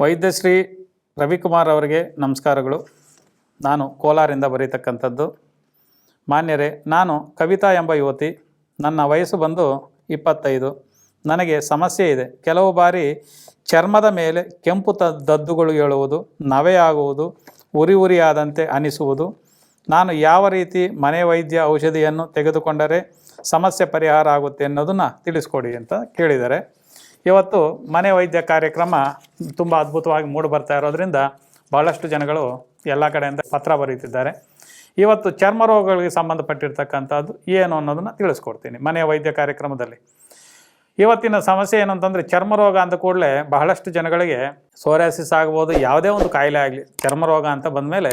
ವೈದ್ಯಶ್ರೀ ರವಿಕುಮಾರ್ ಅವರಿಗೆ ನಮಸ್ಕಾರಗಳು. ನಾನು ಕೋಲಾರಿಂದ ಬರೀತಕ್ಕಂಥದ್ದು. ಮಾನ್ಯರೇ, ನಾನು ಕವಿತಾ ಎಂಬ ಯುವತಿ. ನನ್ನ ವಯಸ್ಸು ಬಂದು ಇಪ್ಪತ್ತೈದು. ನನಗೆ ಸಮಸ್ಯೆ ಇದೆ. ಕೆಲವು ಬಾರಿ ಚರ್ಮದ ಮೇಲೆ ಕೆಂಪು ತ, ದದ್ದುಗಳು ಏಳುವುದು ನವೆಯಾಗುವುದು ಉರಿ ಉರಿಯಾದಂತೆ ಅನಿಸುವುದು. ನಾನು ಯಾವ ರೀತಿ ಮನೆ ವೈದ್ಯ ಔಷಧಿಯನ್ನು ತೆಗೆದುಕೊಂಡರೆ ಸಮಸ್ಯೆ ಪರಿಹಾರ ಆಗುತ್ತೆ ಅನ್ನೋದನ್ನು ತಿಳಿಸ್ಕೊಡಿ ಅಂತ ಕೇಳಿದ್ದಾರೆ ಇವತ್ತು ಮನೆ ವೈದ್ಯ ಕಾರ್ಯಕ್ರಮ ತುಂಬ ಅದ್ಭುತವಾಗಿ ಮೂಡಿ ಬರ್ತಾ ಇರೋದ್ರಿಂದ ಬಹಳಷ್ಟು ಜನಗಳು ಎಲ್ಲ ಕಡೆಯಿಂದ ಪತ್ರ ಬರೀತಿದ್ದಾರೆ. ಇವತ್ತು ಚರ್ಮ ರೋಗಗಳಿಗೆ ಸಂಬಂಧಪಟ್ಟಿರ್ತಕ್ಕಂಥದ್ದು ಏನು ಅನ್ನೋದನ್ನು ತಿಳಿಸ್ಕೊಡ್ತೀನಿ ಮನೆ ವೈದ್ಯ ಕಾರ್ಯಕ್ರಮದಲ್ಲಿ. ಇವತ್ತಿನ ಸಮಸ್ಯೆ ಏನು ಅಂತಂದರೆ ಚರ್ಮ ರೋಗ ಅಂದ ಕೂಡಲೇ ಬಹಳಷ್ಟು ಜನಗಳಿಗೆ ಸೋರಿಯಾಸಿಸ್ ಆಗ್ಬೋದು, ಯಾವುದೇ ಒಂದು ಕಾಯಿಲೆ ಆಗಲಿ, ಚರ್ಮ ರೋಗ ಅಂತ ಬಂದಮೇಲೆ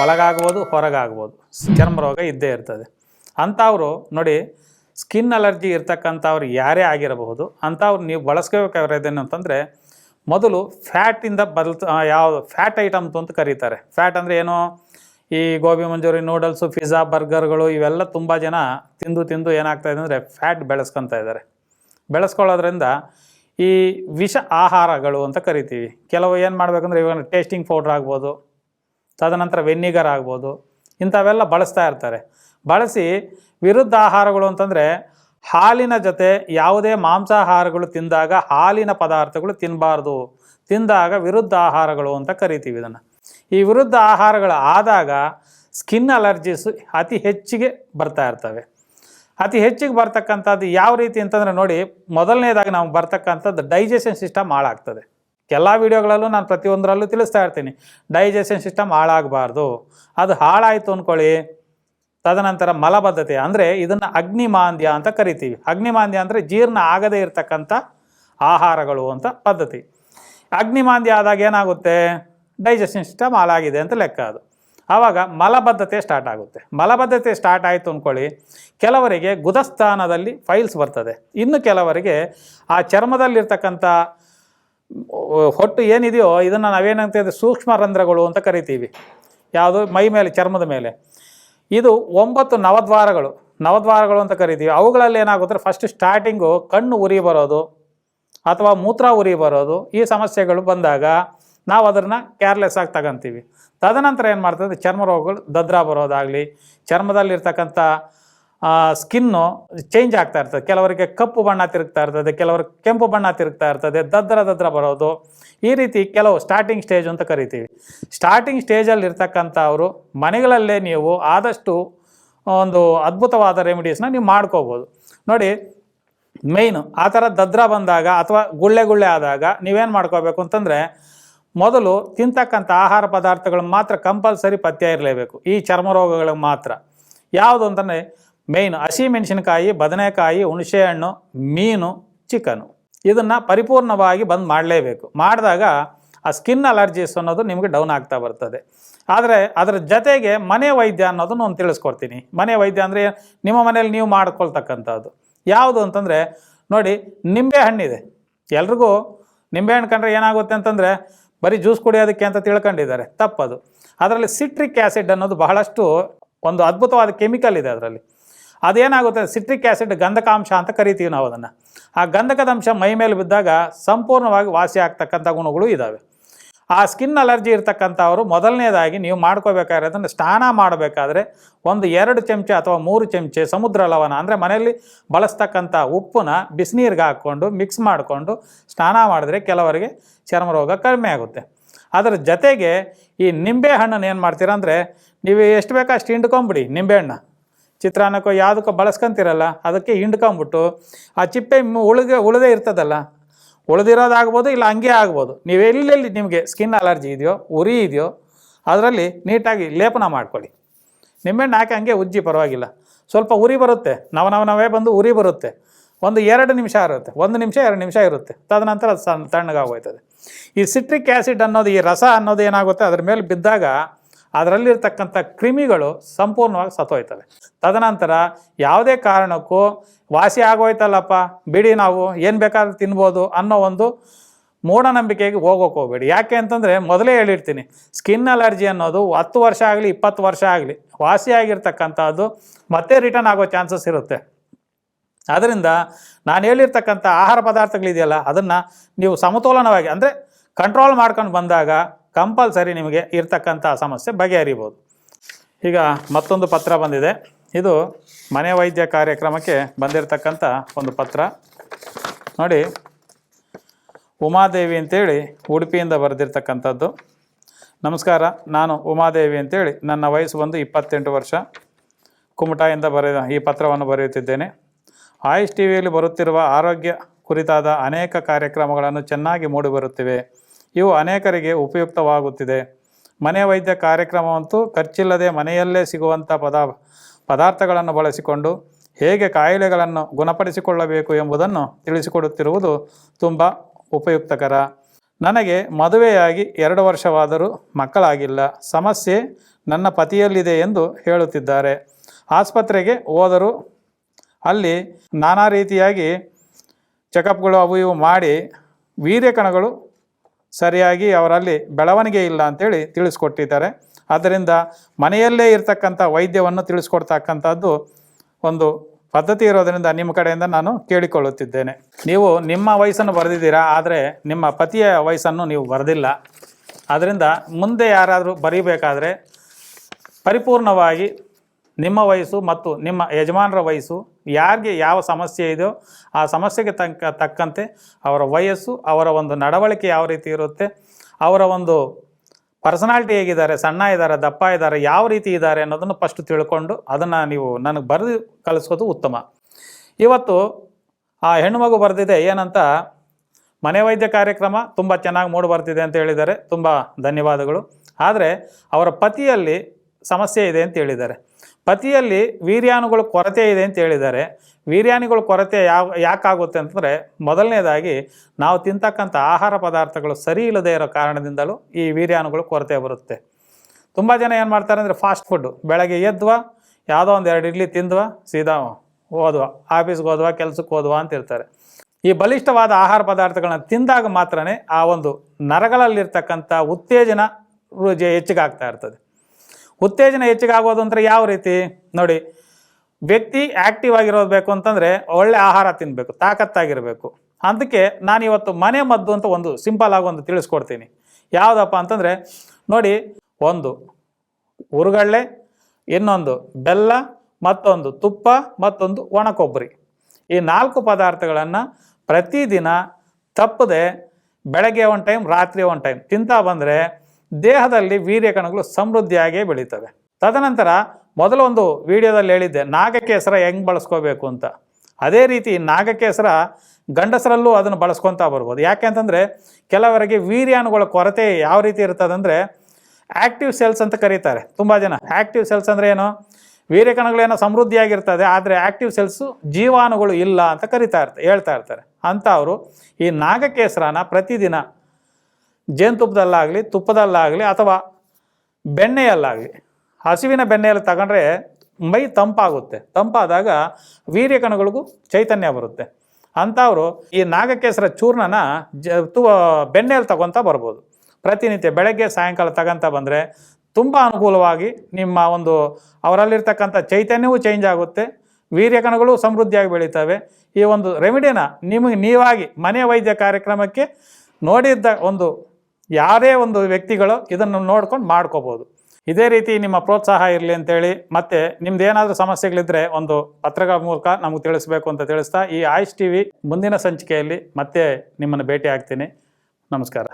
ಒಳಗಾಗ್ಬೋದು, ಹೊರಗಾಗ್ಬೋದು, ಚರ್ಮ ರೋಗ ಇದ್ದೇ ಇರ್ತದೆ. ಅಂಥವರು ನೋಡಿ ಸ್ಕಿನ್ ಅಲರ್ಜಿ ಇರ್ತಕ್ಕಂಥವ್ರು ಯಾರೇ ಆಗಿರಬಹುದು ಅಂಥವ್ರು ನೀವು ಬಳಸ್ಕೋಬೇಕಾಗಿರೋದೇನು ಅಂತಂದರೆ, ಮೊದಲು ಫ್ಯಾಟಿಂದ ಬದಲ್ ಯಾವುದು ಫ್ಯಾಟ್ ಐಟಮ್ಸ್ ಅಂತ ಕರೀತಾರೆ. ಫ್ಯಾಟ್ ಅಂದರೆ ಏನು? ಈ ಗೋಬಿ ಮಂಜೂರಿ ನೂಡಲ್ಸು ಪಿಜ್ಜಾ ಬರ್ಗರ್ಗಳು ಇವೆಲ್ಲ ತುಂಬ ಜನ ತಿಂದು ತಿಂದು ಏನಾಗ್ತಾ ಇದೆ ಅಂದರೆ ಫ್ಯಾಟ್ ಬೆಳೆಸ್ಕೊತಾ ಇದ್ದಾರೆ. ಬೆಳೆಸ್ಕೊಳ್ಳೋದ್ರಿಂದ ಈ ವಿಷ ಆಹಾರಗಳು ಅಂತ ಕರಿತೀವಿ. ಕೆಲವು ಏನು ಮಾಡಬೇಕಂದ್ರೆ ಇವಾಗ ಟೇಸ್ಟಿಂಗ್ ಪೌಡ್ರ್ ಆಗ್ಬೋದು, ತದನಂತರ ವೆನ್ನಿಗರ್ ಆಗ್ಬೋದು, ಇಂಥವೆಲ್ಲ ಬಳಸ್ತಾ ಇರ್ತಾರೆ. ಬಳಸಿ ವಿರುದ್ಧ ಆಹಾರಗಳು ಅಂತಂದರೆ ಹಾಲಿನ ಜೊತೆ ಯಾವುದೇ ಮಾಂಸಾಹಾರಗಳು ತಿಂದಾಗ ಹಾಲಿನ ಪದಾರ್ಥಗಳು ತಿನ್ನಬಾರ್ದು ತಿಂದಾಗ ವಿರುದ್ಧ ಆಹಾರಗಳು ಅಂತ ಕರಿತೀವಿ ಇದನ್ನು. ಈ ವಿರುದ್ಧ ಆಹಾರಗಳು ಆದಾಗ ಸ್ಕಿನ್ ಅಲರ್ಜೀಸ್ ಅತಿ ಹೆಚ್ಚಿಗೆ ಬರ್ತಾ ಇರ್ತವೆ. ಅತಿ ಹೆಚ್ಚಿಗೆ ಬರ್ತಕ್ಕಂಥದ್ದು ಯಾವ ರೀತಿ ಅಂತಂದರೆ ನೋಡಿ, ಮೊದಲನೇದಾಗಿ ನಾವು ಬರ್ತಕ್ಕಂಥದ್ದು ಡೈಜೆಷನ್ ಸಿಸ್ಟಮ್ ಹಾಳಾಗ್ತದೆ. ಎಲ್ಲ ವಿಡಿಯೋಗಳಲ್ಲೂ ನಾನು ಪ್ರತಿಯೊಂದರಲ್ಲೂ ತಿಳಿಸ್ತಾ ಇರ್ತೀನಿ. ಡೈಜೆಷನ್ ಸಿಸ್ಟಮ್ ಹಾಳಾಗಬಾರ್ದು. ಅದು ಹಾಳಾಯಿತು ಅಂದ್ಕೊಳ್ಳಿ ತದನಂತರ ಮಲಬದ್ಧತೆ ಅಂದರೆ ಇದನ್ನು ಅಗ್ನಿಮಾಂದ್ಯ ಅಂತ ಕರಿತೀವಿ. ಅಗ್ನಿಮಾಂದ್ಯ ಅಂದರೆ ಜೀರ್ಣ ಆಗದೇ ಇರತಕ್ಕಂಥ ಆಹಾರಗಳು ಅಂತ ಪದ್ಧತಿ. ಅಗ್ನಿಮಾಂದ್ಯ ಆದಾಗ ಏನಾಗುತ್ತೆ? ಡೈಜೆಷನ್ ಸಿಸ್ಟಮ್ ಹಾಳಾಗಿದೆ ಅಂತ ಲೆಕ್ಕ ಅದು. ಆವಾಗ ಮಲಬದ್ಧತೆ ಸ್ಟಾರ್ಟ್ ಆಗುತ್ತೆ. ಮಲಬದ್ಧತೆ ಸ್ಟಾರ್ಟ್ ಆಯಿತು ಅಂದ್ಕೊಳ್ಳಿ ಕೆಲವರಿಗೆ ಗುದಸ್ಥಾನದಲ್ಲಿ ಫೈಲ್ಸ್ ಬರ್ತದೆ. ಇನ್ನು ಕೆಲವರಿಗೆ ಆ ಚರ್ಮದಲ್ಲಿರ್ತಕ್ಕಂಥ ಹೊಟ್ಟು ಏನಿದೆಯೋ ಇದನ್ನು ನಾವೇನಂತ ಸೂಕ್ಷ್ಮ ರಂಧ್ರಗಳು ಅಂತ ಕರಿತೀವಿ. ಯಾವುದು ಮೈ ಮೇಲೆ, ಚರ್ಮದ ಮೇಲೆ. ಇದು ಒಂಬತ್ತು ನವದ್ವಾರಗಳು. ನವದ್ವಾರಗಳು ಅಂತ ಕರಿತೀವಿ. ಅವುಗಳಲ್ಲಿ ಏನಾಗುತ್ತೆ? ಫಸ್ಟ್ ಸ್ಟಾರ್ಟಿಂಗು ಕಣ್ಣು ಉರಿ ಬರೋದು ಅಥವಾ ಮೂತ್ರ ಉರಿ ಬರೋದು ಈ ಸಮಸ್ಯೆಗಳು ಬಂದಾಗ ನಾವು ಅದನ್ನು ಕೇರ್ಲೆಸ್ ಆಗಿ ತಗೊಂತೀವಿ. ತದನಂತರ ಏನು ಮಾಡ್ತದೆ? ಚರ್ಮ ರೋಗಗಳು ದದ್ರ ಬರೋದಾಗಲಿ, ಚರ್ಮದಲ್ಲಿರ್ತಕ್ಕಂಥ ಸ್ಕಿನ್ನು ಚೇಂಜ್ ಆಗ್ತಾ ಇರ್ತದೆ. ಕೆಲವರಿಗೆ ಕಪ್ಪು ಬಣ್ಣ ತಿರುಗ್ತಾ ಇರ್ತದೆ ಕೆಲವರಿಗೆ ಕೆಂಪು ಬಣ್ಣ ತಿರುಗ್ತಾ ಇರ್ತದೆ, ದದ್ರ ದದ್ರ ಬರೋದು. ಈ ರೀತಿ ಕೆಲವು ಸ್ಟಾರ್ಟಿಂಗ್ ಸ್ಟೇಜ್ ಅಂತ ಕರಿತೀವಿ. ಸ್ಟಾರ್ಟಿಂಗ್ ಸ್ಟೇಜಲ್ಲಿ ಇರ್ತಕ್ಕಂಥವರು ಮನೆಗಳಲ್ಲೇ ನೀವು ಆದಷ್ಟು ಒಂದು ಅದ್ಭುತವಾದ ರೆಮಿಡೀಸ್ನ ನೀವು ಮಾಡ್ಕೋಬೋದು. ನೋಡಿ ಮೇಯ್ನು ಆ ಥರ ದದ್ರ ಬಂದಾಗ ಅಥವಾ ಗುಳ್ಳೆ ಗುಳ್ಳೆ ಆದಾಗ ನೀವೇನು ಮಾಡ್ಕೋಬೇಕು ಅಂತಂದರೆ ಮೊದಲು ತಿಂತಕ್ಕಂಥ ಆಹಾರ ಪದಾರ್ಥಗಳು ಮಾತ್ರ ಕಂಪಲ್ಸರಿ ಪಥ್ಯ ಇರಲೇಬೇಕು. ಈ ಚರ್ಮ ರೋಗಗಳಿಗೆ ಮಾತ್ರ. ಯಾವುದು ಅಂತಂದರೆ ಮೇಯ್ನ್ ಹಸಿ ಮೆಣಸಿನಕಾಯಿ, ಬದನೆಕಾಯಿ, ಹುಣಸೆಹಣ್ಣು, ಮೀನು, ಚಿಕನು. ಇದನ್ನು ಪರಿಪೂರ್ಣವಾಗಿ ಬಂದ್ ಮಾಡಲೇಬೇಕು. ಮಾಡಿದಾಗ ಆ ಸ್ಕಿನ್ ಅಲರ್ಜೀಸ್ ಅನ್ನೋದು ನಿಮಗೆ ಡೌನ್ ಆಗ್ತಾ ಬರ್ತದೆ. ಆದರೆ ಅದರ ಜೊತೆಗೆ ಮನೆ ವೈದ್ಯ ಅನ್ನೋದನ್ನು ಒಂದು ತಿಳಿಸ್ಕೊಡ್ತೀನಿ. ಮನೆ ವೈದ್ಯ ಅಂದರೆ ನಿಮ್ಮ ಮನೇಲಿ ನೀವು ಮಾಡ್ಕೊಳ್ತಕ್ಕಂಥದ್ದು. ಯಾವುದು ಅಂತಂದರೆ, ನೋಡಿ, ನಿಂಬೆ ಹಣ್ಣಿದೆ. ಎಲ್ರಿಗೂ ನಿಂಬೆಹಣ್ಣು ಕಂಡ್ರೆ ಏನಾಗುತ್ತೆ ಅಂತಂದರೆ, ಬರೀ ಜ್ಯೂಸ್ ಕುಡಿಯೋದಕ್ಕೆ ಅಂತ ತಿಳ್ಕೊಂಡಿದ್ದಾರೆ. ತಪ್ಪದು. ಅದರಲ್ಲಿ ಸಿಟ್ರಿಕ್ ಆ್ಯಸಿಡ್ ಅನ್ನೋದು ಬಹಳಷ್ಟು ಒಂದು ಅದ್ಭುತವಾದ ಕೆಮಿಕಲ್ ಇದೆ ಅದರಲ್ಲಿ. ಅದೇನಾಗುತ್ತೆ? ಸಿಟ್ರಿಕ್ ಆ್ಯಸಿಡ್ ಗಂಧಕಾಂಶ ಅಂತ ಕರಿತೀವಿ ನಾವು ಅದನ್ನು. ಆ ಗಂಧಕದ ಅಂಶ ಮೈ ಮೇಲೆ ಬಿದ್ದಾಗ ಸಂಪೂರ್ಣವಾಗಿ ವಾಸಿ ಆಗ್ತಕ್ಕಂಥ ಗುಣಗಳು ಇದ್ದಾವೆ ಆ ಸ್ಕಿನ್ ಅಲರ್ಜಿ ಇರ್ತಕ್ಕಂಥವರು ಮೊದಲನೇದಾಗಿ ನೀವು ಮಾಡ್ಕೋಬೇಕಾದ್ರೆ ಸ್ನಾನ ಮಾಡಬೇಕಾದ್ರೆ ಒಂದು ಎರಡು ಚಮಚೆ ಅಥವಾ ಮೂರು ಚಮಚೆ ಸಮುದ್ರ ಲವಣ, ಅಂದರೆ ಮನೆಯಲ್ಲಿ ಬಳಸ್ತಕ್ಕಂಥ ಉಪ್ಪನ್ನ ಬಿಸಿನೀರಿಗೆ ಹಾಕ್ಕೊಂಡು ಮಿಕ್ಸ್ ಮಾಡಿಕೊಂಡು ಸ್ನಾನ ಮಾಡಿದ್ರೆ ಕೆಲವರಿಗೆ ಚರ್ಮ ರೋಗ ಕಡಿಮೆ ಆಗುತ್ತೆ. ಅದರ ಜೊತೆಗೆ ಈ ನಿಂಬೆ ಹಣ್ಣನ್ನು ಏನು ಮಾಡ್ತೀರಾ ಅಂದರೆ, ನೀವು ಎಷ್ಟು ಬೇಕೋ ಅಷ್ಟು ಹಿಂಡ್ಕೊಂಬಿಡಿ ನಿಂಬೆಹಣ್ಣು ಚಿತ್ರಾನ್ನಕ್ಕೋ ಯಾವುದಕ್ಕೋ ಬಳಸ್ಕೊಂತಿರಲ್ಲ, ಅದಕ್ಕೆ ಹಿಂಡ್ಕೊಂಬಿಟ್ಟು ಆ ಚಿಪ್ಪೆ ಉಳಿಗೆ ಉಳಿದೇ ಇರ್ತದಲ್ಲ, ಉಳಿದಿರೋದಾಗ್ಬೋದು ಇಲ್ಲ ಹಂಗೆ ಆಗ್ಬೋದು. ನೀವು ಎಲ್ಲೆಲ್ಲಿ ನಿಮಗೆ ಸ್ಕಿನ್ ಅಲರ್ಜಿ ಇದೆಯೋ, ಉರಿ ಇದೆಯೋ, ಅದರಲ್ಲಿ ನೀಟಾಗಿ ಲೇಪನ ಮಾಡ್ಕೊಳ್ಳಿ. ನಿಂಬೆಹಣ್ಣು ಹಾಕಿ ಹಂಗೆ ಉಜ್ಜಿ, ಪರವಾಗಿಲ್ಲ. ಸ್ವಲ್ಪ ಉರಿ ಬರುತ್ತೆ, ನವ ನವ ನಾವೇ ಬಂದು ಉರಿ ಬರುತ್ತೆ. ಒಂದು ಎರಡು ನಿಮಿಷ ಇರುತ್ತೆ, ಒಂದು ನಿಮಿಷ, ಎರಡು ನಿಮಿಷ ಇರುತ್ತೆ. ತದನಂತರ ಅದು ಸಣ್ಣ ತಣ್ಣಗಾಗೋಯ್ತದೆ. ಈ ಸಿಟ್ರಿಕ್ ಆ್ಯಸಿಡ್ ಅನ್ನೋದು, ಈ ರಸ ಅನ್ನೋದು ಏನಾಗುತ್ತೆ, ಅದ್ರ ಮೇಲೆ ಬಿದ್ದಾಗ ಅದರಲ್ಲಿರ್ತಕ್ಕಂಥ ಕ್ರಿಮಿಗಳು ಸಂಪೂರ್ಣವಾಗಿ ಸತ್ತೋಯ್ತವೆ. ತದನಂತರ ಯಾವುದೇ ಕಾರಣಕ್ಕೂ ವಾಸಿ ಆಗೋಯ್ತಲ್ಲಪ್ಪ, ಬಿಡಿ ನಾವು, ಏನು ಬೇಕಾದ್ರೂ ತಿನ್ಬೋದು ಅನ್ನೋ ಒಂದು ಮೂಢನಂಬಿಕೆಗೆ ಹೋಗೋಕೆ ಹೋಗಬೇಡಿ. ಯಾಕೆ ಅಂತಂದರೆ ಮೊದಲೇ ಹೇಳಿರ್ತೀನಿ, ಸ್ಕಿನ್ ಅಲರ್ಜಿ ಅನ್ನೋದು ಹತ್ತು ವರ್ಷ ಆಗಲಿ, ಇಪ್ಪತ್ತು ವರ್ಷ ಆಗಲಿ ವಾಸಿಯಾಗಿರ್ತಕ್ಕಂಥದ್ದು ಮತ್ತೆ ರಿಟರ್ನ್ ಆಗೋ ಚಾನ್ಸಸ್ ಇರುತ್ತೆ. ಆದ್ದರಿಂದ ನಾನು ಹೇಳಿರ್ತಕ್ಕಂಥ ಆಹಾರ ಪದಾರ್ಥಗಳಿದೆಯಲ್ಲ, ಅದನ್ನು ನೀವು ಸಮತೋಲನವಾಗಿ, ಅಂದರೆ ಕಂಟ್ರೋಲ್ ಮಾಡ್ಕೊಂಡು ಬಂದಾಗ ಕಂಪಲ್ಸರಿ ನಿಮಗೆ ಇರ್ತಕ್ಕಂಥ ಸಮಸ್ಯೆ ಬಗೆಹರಿಬೋದು. ಈಗ ಮತ್ತೊಂದು ಪತ್ರ ಬಂದಿದೆ. ಇದು ಮನೆ ವೈದ್ಯ ಕಾರ್ಯಕ್ರಮಕ್ಕೆ ಬಂದಿರತಕ್ಕಂಥ ಒಂದು ಪತ್ರ. ನೋಡಿ, ಉಮಾದೇವಿ ಅಂತೇಳಿ ಉಡುಪಿಯಿಂದ ಬರೆದಿರ್ತಕ್ಕಂಥದ್ದು. ನಮಸ್ಕಾರ, ನಾನು ಉಮಾದೇವಿ ಅಂತೇಳಿ. ನನ್ನ ವಯಸ್ಸು ಬಂದು ಇಪ್ಪತ್ತೆಂಟು ವರ್ಷ. ಕುಮಟಾಯಿಂದ ಬರೆದ ಈ ಪತ್ರವನ್ನು ಬರೆಯುತ್ತಿದ್ದೇನೆ. ಆಯುಷ್ ಟಿ ವಿಯಲ್ಲಿ ಬರುತ್ತಿರುವ ಆರೋಗ್ಯ ಕುರಿತಾದ ಅನೇಕ ಕಾರ್ಯಕ್ರಮಗಳನ್ನು ಚೆನ್ನಾಗಿ ಮೂಡಿಬರುತ್ತಿವೆ. ಇವು ಅನೇಕರಿಗೆ ಉಪಯುಕ್ತವಾಗುತ್ತಿದೆ. ಮನೆ ವೈದ್ಯ ಕಾರ್ಯಕ್ರಮವಂತೂ ಖರ್ಚಿಲ್ಲದೆ ಮನೆಯಲ್ಲೇ ಸಿಗುವಂಥ ಪದ, ಪದಾರ್ಥಗಳನ್ನು ಬಳಸಿಕೊಂಡು ಹೇಗೆ ಕಾಯಿಲೆಗಳನ್ನು ಗುಣಪಡಿಸಿಕೊಳ್ಳಬೇಕು ಎಂಬುದನ್ನು ತಿಳಿಸಿಕೊಡುತ್ತಿರುವುದು ತುಂಬ ಉಪಯುಕ್ತಕರ. ನನಗೆ ಮದುವೆಯಾಗಿ ಎರಡು ವರ್ಷವಾದರೂ ಮಕ್ಕಳಾಗಿಲ್ಲ. ಸಮಸ್ಯೆ ನನ್ನ ಪತಿಯಲ್ಲಿದೆ ಎಂದು ಹೇಳುತ್ತಿದ್ದಾರೆ. ಆಸ್ಪತ್ರೆಗೆ ಹೋದರೂ ಅಲ್ಲಿ ನಾನಾ ರೀತಿಯಾಗಿ ಚೆಕಪ್ಗಳು ಅವು ಇವು ಮಾಡಿ ವೀರ್ಯ ಕಣಗಳು ಸರಿಯಾಗಿ ಅವರಲ್ಲಿ ಬೆಳವಣಿಗೆ ಇಲ್ಲ ಅಂತೇಳಿ ತಿಳಿಸ್ಕೊಟ್ಟಿದ್ದಾರೆ. ಆದ್ದರಿಂದ ಮನೆಯಲ್ಲೇ ಇರತಕ್ಕಂಥ ವೈದ್ಯವನ್ನು ತಿಳಿಸ್ಕೊಡ್ತಕ್ಕಂಥದ್ದು ಒಂದು ಪದ್ಧತಿ ಇರೋದರಿಂದ ನಿಮ್ಮ ಕಡೆಯಿಂದ ನಾನು ಕೇಳಿಕೊಳ್ಳುತ್ತಿದ್ದೇನೆ. ನೀವು ನಿಮ್ಮ ವಯಸ್ಸನ್ನು ಬರೆದಿದ್ದೀರಾ, ಆದರೆ ನಿಮ್ಮ ಪತಿಯ ವಯಸ್ಸನ್ನು ನೀವು ಬರೆದಿಲ್ಲ. ಆದ್ದರಿಂದ ಮುಂದೆ ಯಾರಾದರೂ ಬರೀಬೇಕಾದ್ರೆ ಪರಿಪೂರ್ಣವಾಗಿ ನಿಮ್ಮ ವಯಸ್ಸು ಮತ್ತು ನಿಮ್ಮ ಯಜಮಾನರ ವಯಸ್ಸು ಯಾರಿಗೆ ಯಾವ ಸಮಸ್ಯೆ ಇದೆಯೋ ಆ ಸಮಸ್ಯೆಗೆ ತಕ್ಕ ತಕ್ಕಂತೆ ಅವರ ವಯಸ್ಸು, ಅವರ ಒಂದು ನಡವಳಿಕೆ ಯಾವ ರೀತಿ ಇರುತ್ತೆ, ಅವರ ಒಂದು ಪರ್ಸನಾಲಿಟಿ ಹೇಗಿದ್ದಾರೆ, ಸಣ್ಣ ಇದ್ದಾರೆ, ದಪ್ಪ ಇದ್ದಾರೆ, ಯಾವ ರೀತಿ ಇದ್ದಾರೆ ಅನ್ನೋದನ್ನು ಫಸ್ಟ್ ತಿಳ್ಕೊಂಡು ಅದನ್ನು ನೀವು ನನಗೆ ಬರೆದು ಕಳಿಸೋದು ಉತ್ತಮ. ಇವತ್ತು ಆ ಹೆಣ್ಣುಮಗು ಬರೆದಿದೆ, ಏನಂತ? ಮನೆ ವೈದ್ಯ ಕಾರ್ಯಕ್ರಮ, ತುಂಬ ಚೆನ್ನಾಗಿ ಮೂಡಿ ಬರ್ತಿದೆ ಅಂತ ಹೇಳಿದ್ದಾರೆ, ತುಂಬ ಧನ್ಯವಾದಗಳು. ಆದರೆ ಅವರ ಪತಿಯಲ್ಲಿ ಸಮಸ್ಯೆ ಇದೆ ಅಂತ ಹೇಳಿದ್ದಾರೆ. ಪತಿಯಲ್ಲಿ ವೀರ್ಯಾಣುಗಳ ಕೊರತೆ ಇದೆ ಅಂತ ಹೇಳಿದ್ದಾರೆ. ವೀರ್ಯಾಣುಗಳ ಕೊರತೆ ಯಾವ, ಯಾಕಾಗುತ್ತೆ ಅಂತಂದರೆ ಮೊದಲನೇದಾಗಿ ನಾವು ತಿಂತಕ್ಕಂಥ ಆಹಾರ ಪದಾರ್ಥಗಳು ಸರಿ ಇಲ್ಲದೇ ಇರೋ ಕಾರಣದಿಂದಲೂ ಈ ವೀರ್ಯಾಣುಗಳು ಕೊರತೆ ಬರುತ್ತೆ. ತುಂಬ ಜನ ಏನು ಮಾಡ್ತಾರೆ ಅಂದರೆ ಫಾಸ್ಟ್ ಫುಡ್ಡು ಬೆಳಗ್ಗೆ ಎದ್ವಾ, ಯಾವುದೋ ಒಂದು ಎರಡು ಇಡ್ಲಿ ತಿಂದ್ವಾ, ಸೀದಾ ಓದ್ವಾ ಆಫೀಸ್ಗೆ ಹೋದ್ವಾ, ಕೆಲಸಕ್ಕೆ ಹೋದ್ವಾ ಅಂತ ಇರ್ತಾರೆ. ಈ ಬಲಿಷ್ಠವಾದ ಆಹಾರ ಪದಾರ್ಥಗಳನ್ನ ತಿಂದಾಗ ಮಾತ್ರನೇ ಆ ಒಂದು ನರಗಳಲ್ಲಿರ್ತಕ್ಕಂಥ ಉತ್ತೇಜನ ಹೆಚ್ಚಿಗೆ ಆಗ್ತಾ ಇರ್ತದೆ. ಉತ್ತೇಜನ ಹೆಚ್ಚಿಗೆ ಆಗೋದು ಅಂದರೆ ಯಾವ ರೀತಿ? ನೋಡಿ, ವ್ಯಕ್ತಿ ಆಕ್ಟಿವ್ ಆಗಿರೋದು ಬೇಕು ಅಂತಂದರೆ ಒಳ್ಳೆ ಆಹಾರ ತಿನ್ನಬೇಕು ತಾಕತ್ತಾಗಿರಬೇಕು. ಅದಕ್ಕೆ ನಾನು ಇವತ್ತು ಮನೆ ಮದ್ದು ಅಂತ ಒಂದು ಸಿಂಪಲ್ ಆಗಿ ಒಂದು ತಿಳಿಸ್ಕೊಡ್ತೀನಿ. ಯಾವುದಪ್ಪ ಅಂತಂದರೆ, ನೋಡಿ, ಒಂದು ಉರುಗಳ್ಳೆ ಇನ್ನೊಂದು ಬೆಲ್ಲ, ಮತ್ತೊಂದು ತುಪ್ಪ, ಮತ್ತೊಂದು ಒಣ ಕೊಬ್ಬರಿ ಈ ನಾಲ್ಕು ಪದಾರ್ಥಗಳನ್ನು ಪ್ರತಿದಿನ ತಪ್ಪದೆ ಬೆಳಗ್ಗೆ ಒಂದು ಟೈಮ್ ರಾತ್ರಿ ಒಂದು ಟೈಮ್ ತಿಂತಾ ಬಂದರೆ ದೇಹದಲ್ಲಿ ವೀರ್ಯ ಕಣಗಳು ಸಮೃದ್ಧಿಯಾಗೇ ಬೆಳೀತವೆ. ತದನಂತರ ಮೊದಲು ಒಂದು ವಿಡಿಯೋದಲ್ಲಿ ಹೇಳಿದ್ದೆ, ನಾಗಕೇಸರ ಹೆಂಗೆ ಬಳಸ್ಕೋಬೇಕು ಅಂತ. ಅದೇ ರೀತಿ ನಾಗಕೇಸರ ಗಂಡಸರಲ್ಲೂ ಅದನ್ನು ಬಳಸ್ಕೊತಾ ಬರ್ಬೋದು. ಯಾಕೆ ಅಂತಂದರೆ ಕೆಲವರಿಗೆ ವೀರ್ಯಾಣುಗಳ ಕೊರತೆ ಯಾವ ರೀತಿ ಇರ್ತದಂದರೆ ಆ್ಯಕ್ಟಿವ್ ಸೆಲ್ಸ್ ಅಂತ ಕರೀತಾರೆ ತುಂಬ ಜನ. ಆ್ಯಕ್ಟಿವ್ ಸೆಲ್ಸ್ ಅಂದರೆ ಏನು? ವೀರ್ಯಕಣಗಳೇನೋ ಸಮೃದ್ಧಿಯಾಗಿರ್ತದೆ, ಆದರೆ ಆ್ಯಕ್ಟಿವ್ ಸೆಲ್ಸು ಜೀವಾಣುಗಳು ಇಲ್ಲ ಅಂತ ಕರಿತಾ ಇರ್ತಾರೆ ಹೇಳ್ತಾ ಇರ್ತಾರೆ. ಅಂಥವರು ಈ ನಾಗಕೇಸರನ ಪ್ರತಿದಿನ ಜೇನುತುಪ್ಪದಲ್ಲಾಗಲಿ, ತುಪ್ಪದಲ್ಲಾಗಲಿ ಅಥವಾ ಬೆಣ್ಣೆಯಲ್ಲಾಗಲಿ. ಹಸಿವಿನ ಬೆಣ್ಣೆಯಲ್ಲಿ ತಗೊಂಡ್ರೆ ಮೈ ತಂಪಾಗುತ್ತೆ. ತಂಪಾದಾಗ ವೀರ್ಯ ಕಣಗಳಿಗೂ ಚೈತನ್ಯ ಬರುತ್ತೆ. ಅಂಥವರು ಈ ನಾಗಕೇಸರ ಚೂರ್ಣನ ಜ ತು ಬೆಣ್ಣೆಯಲ್ಲಿ ತಗೊತಾ ಬರ್ಬೋದು. ಪ್ರತಿನಿತ್ಯ ಬೆಳಗ್ಗೆ, ಸಾಯಂಕಾಲ ತಗೊಂತ ಬಂದರೆ ತುಂಬ ಅನುಕೂಲವಾಗಿ ನಿಮ್ಮ ಒಂದು ಅವರಲ್ಲಿರ್ತಕ್ಕಂಥ ಚೈತನ್ಯವೂ ಚೇಂಜ್ ಆಗುತ್ತೆ. ವೀರ್ಯ ಕಣಗಳು ಸಮೃದ್ಧಿಯಾಗಿ ಬೆಳೀತವೆ. ಈ ಒಂದು ರೆಮಿಡಿನ ನಿಮಗೆ ನೀವಾಗಿ ಮನೆ ವೈದ್ಯ ಕಾರ್ಯಕ್ರಮಕ್ಕೆ ನೋಡಿದ್ದ ಒಂದು ಯಾರೇ ಒಂದು ವ್ಯಕ್ತಿಗಳು ಇದನ್ನು ನೋಡ್ಕೊಂಡು ಮಾಡ್ಕೋಬೋದು. ಇದೇ ರೀತಿ ನಿಮ್ಮ ಪ್ರೋತ್ಸಾಹ ಇರಲಿ ಅಂತೇಳಿ ಮತ್ತೆ ನಿಮ್ದು ಏನಾದರೂ ಸಮಸ್ಯೆಗಳಿದ್ದರೆ ಒಂದು ಪತ್ರಿಕಾ ಮೂಲಕ ನಮಗೆ ತಿಳಿಸ್ಬೇಕು ಅಂತ ತಿಳಿಸ್ತಾ ಈ ಆಯುಷ್ ಟಿ ವಿ ಮುಂದಿನ ಸಂಚಿಕೆಯಲ್ಲಿ ಮತ್ತೆ ನಿಮ್ಮನ್ನು ಭೇಟಿ ಆಗ್ತೀನಿ ನಮಸ್ಕಾರ.